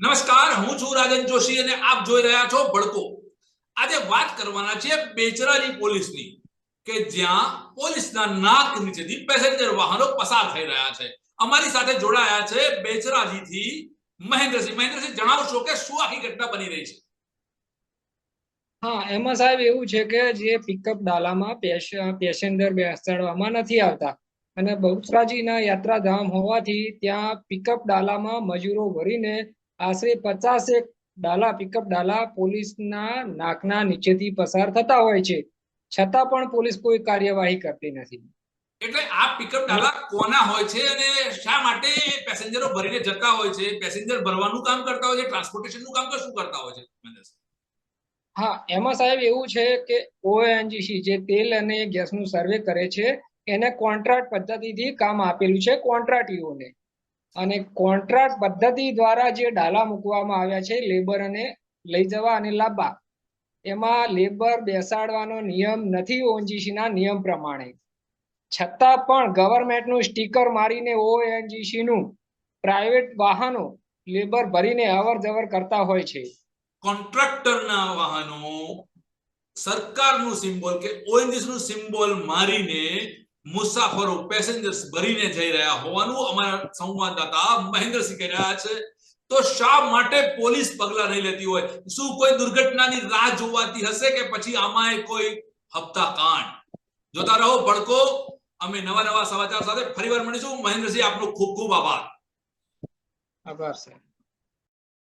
નમસ્કાર, હું છું રાજન જોશી અને આપ જોઈ રહ્યા છો ભડકો. આજે વાત કરવાના છે બેચરાજી પોલીસની, કે જ્યાં પોલીસના નાક નીચેથી પેસેન્જર વાહનો પસાર થઈ રહ્યા છે. અમારી સાથે જોડાયા છે બેચરાજીથી મહેન્દ્રસિંહ. મહેન્દ્રસિંહ જણાવશો કે શું આખી ઘટના બની રહી છે? હા, એમાં સાહેબ એવું છે કે જે પિકઅપ ડાલામાં પેસેન્જર બેસાડવામાં નથી આવતા. અને બહુચરાજીના યાત્રાધામ હોવાથી ત્યાં પિકઅપ ડાલામાં મજૂરો ભરીને આશરે પચાસેક ડાલા પિકઅપ ડાલા પોલીસના નાકના નીચેથી પસાર થતા હોય છે. છતાં પણ પોલીસ કોઈ કાર્યવાહી કરતી નથી. એટલે આ પિકઅપ ડાલા કોના હોય છે અને શા માટે પેસેન્જરો ભરીને જતા હોય છે? પેસેન્જર ભરવાનું કામ કરતા હોય છે ટ્રાન્સપોર્ટેશનનું કામ શું કરતા હોય છે? હા એમાં સાહેબ એવું છે કે ઓએનજીસી જે તેલ અને ગેસનું સર્વે કરે છે એને કોન્ટ્રાક્ટ પદ્ધતિથી કામ આપેલું છે કોન્ટ્રાક્ટીઓને અને કોન્ટ્રાક્ટ પદ્ધતિ દ્વારા જે ડાલા મૂકવામાં આવ્યા છે લેબર અને લઈ જવા અને લાવવા, એમાં લેબર બેસાડવાનો નિયમ નથી ઓએનજીસીના નિયમ પ્રમાણે. છતાં પણ ગવર્મેન્ટનું સ્ટીકર મારીને ઓએનજીસી નું પ્રાઇવેટ વાહનો લેબર ભરીને અવર જવર કરતા હોય છે. કોન્ટ્રાક્ટરના વાહનો સરકારનું સિમ્બોલ કે ઓએનજીસીનું સિમ્બોલ મારીને મુસાફરો પેસેન્જર્સ ભરીને જઈ રહ્યા હોવાનું અમારા સંવાદદાતા મહેન્દ્રસિંહ કહી રહ્યા છે. તો શા માટે પોલીસ પગલા નહીં લેતી હોય? શું કોઈ દુર્ઘટનાની રાહ જોવાતી હશે કે પછી આમાં કોઈ હપ્તા કાંડ જોતા રહો, ભડકો. અમે નવા નવા સમાચાર સાથે ફરીવાર મળીશું. મહેન્દ્રસિંહ, આપનો ખૂબ ખૂબ આભાર. આભાર, સાહેબ.